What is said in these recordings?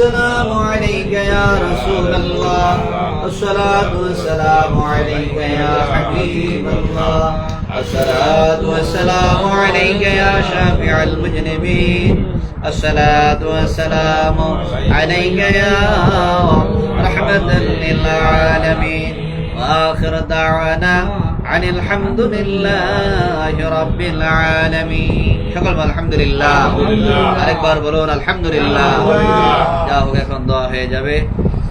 والسلام عليك يا رسول الله. الصلاة والسلام عليك يا حبيب الله. الصلاة والسلام عليك يا شافع المجرمين الصلاة والسلام عليك يا رحمة للعالمين. وآخر دعوانا عن الحمد لله رب العالمين সকল বল আলহামদুলিল্লাহ আরেকবার বলুন আলহামদুলিল্লাহ যা হোক এখন দোয়া হয়ে যাবে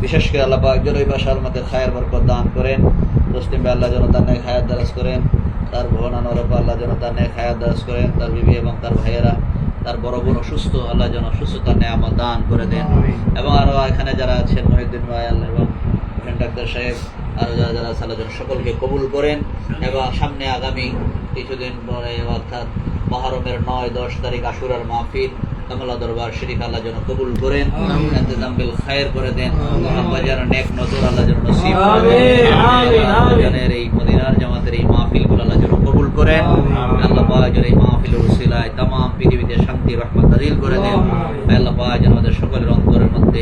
বিশেষ করে আল্লাহ পাক যেন এই বাসার মধ্যে খায়ের বরকত দান করেন মুসলিম ভাই আল্লাহ যেন তার নেক হায়াত দারাজ করেন তার বোন আনোয়ারপা আল্লাহ যেন তার নেক হায়াত দারাজ করেন তার বিবি এবং তার ভাইয়েরা তার বড় বোন অসুস্থ আল্লাহ যেন সুস্থতার নেয়ামত দান করে দেন এবং আরো এখানে যারা আছেন মহিউদ্দিন ভাই আল্লাহ এবং হোসেন ডাক্তার সাহেব যারা যারা সকলকে কবুল করেন এবং সামনে আগামী কিছুদিন পরে অর্থাৎ মহরমের নয় দশ তারিখ আশুরার মাহফিল কমলা দরবার শরীফ আল্লাহ যেন কবুল করেন খায়ের করে দেন আল্লাহ যেন নেক নজর আল্লাহ যেন নসিব করে দেন। আল্লাহ যেন এই মদিনার জামাতের এই মাহফিলগুলো আল্লাহ যেন কবুল করেন। আল্লাহ পাক যেন এই মাহফিল উসিলায় তাম পৃথিবীতে শান্তি রহমত করে দেন। আল্লাহ পাক যেন আমাদের সকলের অন্তরের মধ্যে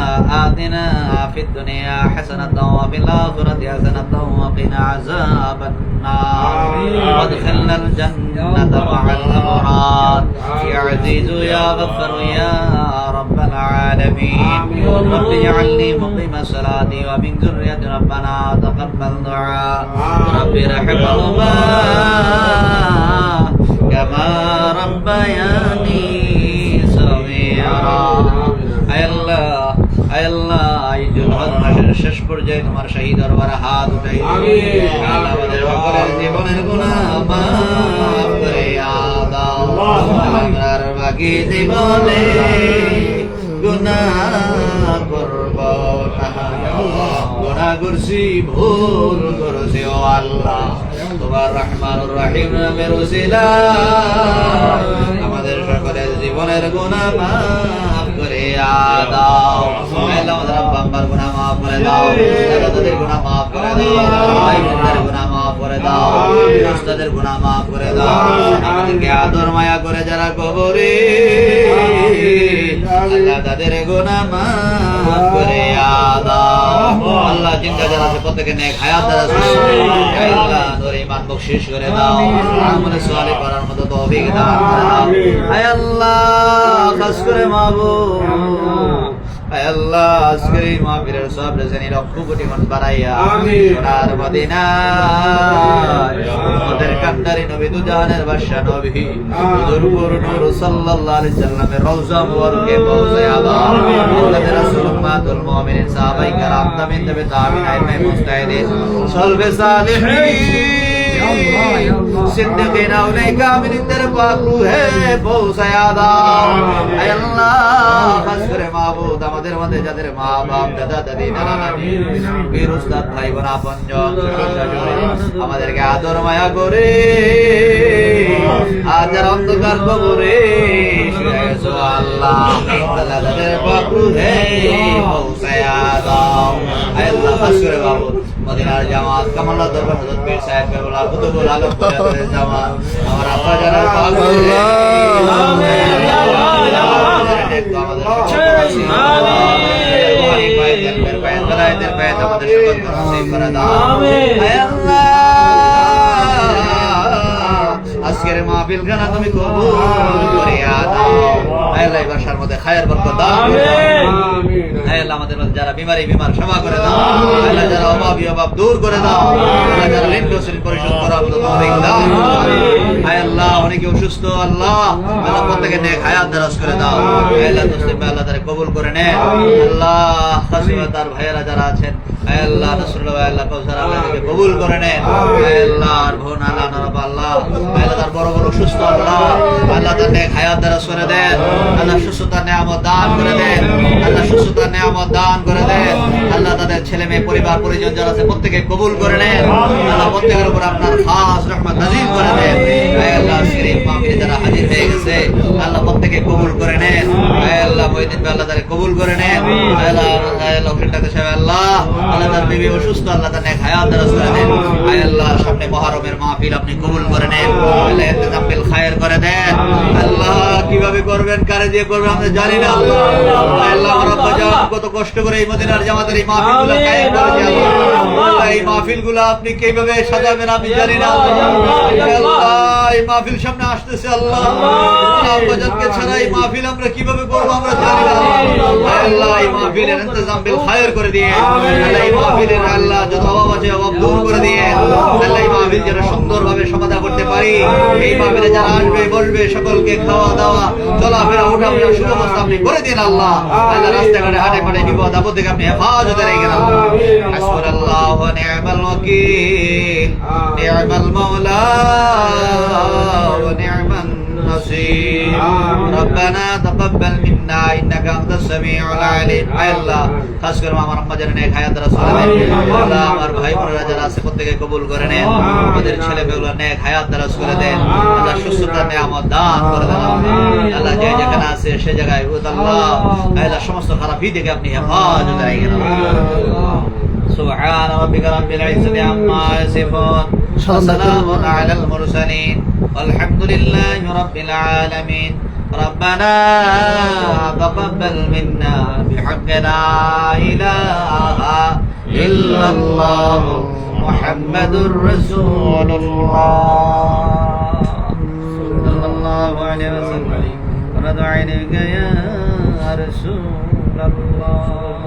آتنا في الدنيا حسنة وفي الآخرة حسنة وقنا عذاب النار. وادخلنا الجنة مع الأبرار يا عزيز يا غفر يا رب العالمين. رب اجعلني مقيم صلاتي ومن ذرية ربنا تقبل دعاء. رب ارحمهما كما ربياني صغيرا. মাসের শেষ পর্যায়ে তোমার শাহী দরবারে হাত উঠাই আমাদের সকলের জীবনের মাফ করে আমার বাকি জীবনে করব গুনাহ করছি ভুল করছি ও আল্লাহ। তোমার রহমানুর রহিম নামের উসিলা। আমাদের সকলের জীবনের গুনাহ মাফ করে দাও আল্লাহ আমাদের আব্বা আম্মার গুনাহ মাফ করে দাও। দাদাদের গুনাহ মাফ করে দাও। ভাই বোনদের গুনাহ মাফ করে দাও। উস্তাদের গুনাহ মাফ করে দাও। আমাদেরকে আদর মায়া করে যারা কবরে আল্লাহ তাদের গুনাহ মাফ করে দাও আল্লাহ। চিন্তা যারা আছে প্রত্যেকে নেক হায়াত যারা আল্লাহ তোর ইমান বকশিশ করে দাও। আমলে সোয়ালি করার মতো তৌফিক দান করে। দাও আয় আল্লাহ খাস করে মাবুদ। আল্লাহ আজকের এই মাহফিলের সব রেজেনি লক্ষ কোটি মন বাড়াইয়া সোনার মদিনা আমাদের কান্দারি নবী দুজাহানের বাদশা নবী হুজুর পুর নূর সাল্লাল্লাহু আলাইহি সাল্লামের রওজা মুবারকে পৌঁছায়া দাও আল্লাহ রাসূল উম্মাতুল মুমিনিন সাহাবায়ে کرام তাবিন তাবে তাবিন আইমে মুস্তাহিদিন সলবে সালিহিন কামিলদের পাক রূহে পৌঁছায়া দাও আয় আল্লাহ খাস করে মাহবুব আমাদের মধ্যে যাদের মা বাপ দাদা দাদি নানা নানি বীর উস্তাদ ভাই বোন আপনজন আমাদেরকে আদর মায়া করে। আর যারা অন্ধকার কবরে আল্লাহ আল্লাহ। তাদের পাক দাও করে মাহবুব মদিনার জামাত কামাল্লা দরবার হযরত পীর সাহেব কেবলা কুতুবুল আলম কুতুবুল জামাত আমার আব্বা যারা পাক আজকের মাহফিল খানা তুমি কবুল করিয়া দাও। আল্লাহ এই বাসার মধ্যে খায়ের বরকত দাও। আমাদের যারা বিমারি বিমার ক্ষমা করে দাও। আল্লাহ যারা অভাবী অভাব দূর করে দাও। যারা ঋণ গোসল পরিশোধ দাও। আল্লাহ, অনেকে অসুস্থ, আল্লাহ। আল্লাহ প্রত্যেকে নেক হায়াত দারাজ করে দাও। আল্লাহ মুসলিম আল্লাহ, তারা কবুল করে নেন আল্লাহ তার ভাইয়েরা যারা আছেন আল্লাহ, রাসূলুল্লাহ আল্লাহ কৌসার আল্লাহ তাকে কবুল করে নেন আল্লাহ, আর বোন আল্লাহ। আল্লাহ আল্লাহ, তার বড় বড় সুস্থ আল্লাহ। আল্লাহ নেক হায়াত দ্বারা সরে দেন। আল্লাহ সুস্থতা, নিয়ামত দান করে দেন। আল্লাহ সুস্থতা, নিয়ামত দান করে দেন। আল্লাহ তাদের ছেলে মেয়ে, পরিবার, পরিজন যারা আছে, প্রত্যেকে কবুল করে নেন। আল্লাহ প্রত্যেকের উপর আপনার খাস রহমত নাজিল করে দেন। আল্লাহ শরীফ মাহফিলে যারা হাজির হয়ে গেছে আল্লাহ প্রত্যেকে কবুল করে নেন আল্লাহ মহিদিন আল্লাহ তারে কবুল করে নেন আল্লাহ আল্লাহ ডাক্তার সাহেব আল্লাহ আল্লাহ তার বিবি অসুস্থ আল্লাহ তার নেক হায়াত দারাজ করে দেন। আল্লাহ সামনে মহরমের মাহফিল আপনি কবুল করে নেন। আল্লাহ ইন্তজাম বিল খায়ের করে দেন। আল্লাহ কীভাবে করবেন কারে দিয়ে করবেন আমরা জানি না। আল্লাহ আল্লাহ আমার আব্বা জান কত কষ্ট করে এই মদিনার জামাতের এই মাহফিলগুলো কায়েম করেছে আল্লাহ। আল্লাহ, এই মাহফিলগুলো আপনি কীভাবে সাজাবেন আমি জানি না। আল্লাহ এই মাহফিল সামনে আসতেছে আল্লাহ। আব্বাজানকে ছাড়া এই মাহফিল আমরা কীভাবে করব আমরা জানি না। মাহফিলের ইন্তজাম বিল খায়ের করে দিয়ে। আল্লাহ এই মাহফিলের আল্লাহ যত অভাব আছে অভাব দূর করে দিয়ে আল্লাহ এই মাহফিল যেন সুন্দরভাবে সমাধা করতে পারি। এই মাহফিলে যারা আসবে বসবে সকলকে খাওয়া দাওয়া চলাফেরা ওঠা ফেরা সুব্যবস্থা আপনি করে দিন আল্লাহ। আল্লাহ রাস্তাঘাটে হাটে পাটে বিপদ আপদ থেকে আপনি হেফাজতে রেখেন আল্লাহ। হাসবুনাল্লাহ ওয়া নি'মাল ওয়াকিল। নি'মাল মাওলা ওয়া نصير ربنا تقبل منا انك انت السميع العليم আয় আল্লাহ খাস করে আমার আম্মা জানেন এক হায়াত রাসূল আল্লাহ আমার ভাই বোনেরা যারা আছে প্রত্যেকে কবুল করে নেন আমাদের ছেলে মেয়েগুলো নেক হায়াত দারাজ করে দেন আল্লাহ সুস্থতা নিয়ামত দান করে দেন আল্লাহ যে যেখানে আছে সে জায়গায় ও আল্লাহ আল্লাহ সমস্ত খারাপই থেকে আপনি হেফাজতে রাখেন سبحان ربك رب العزة عما يصفون وسلام على المرسلين. والحمد لله رب العالمين. ربنا تقبل منا بحق لا إله إلا الله. محمد رسول الله. صلى الله عليه وسلم. إليك يا رسول الله.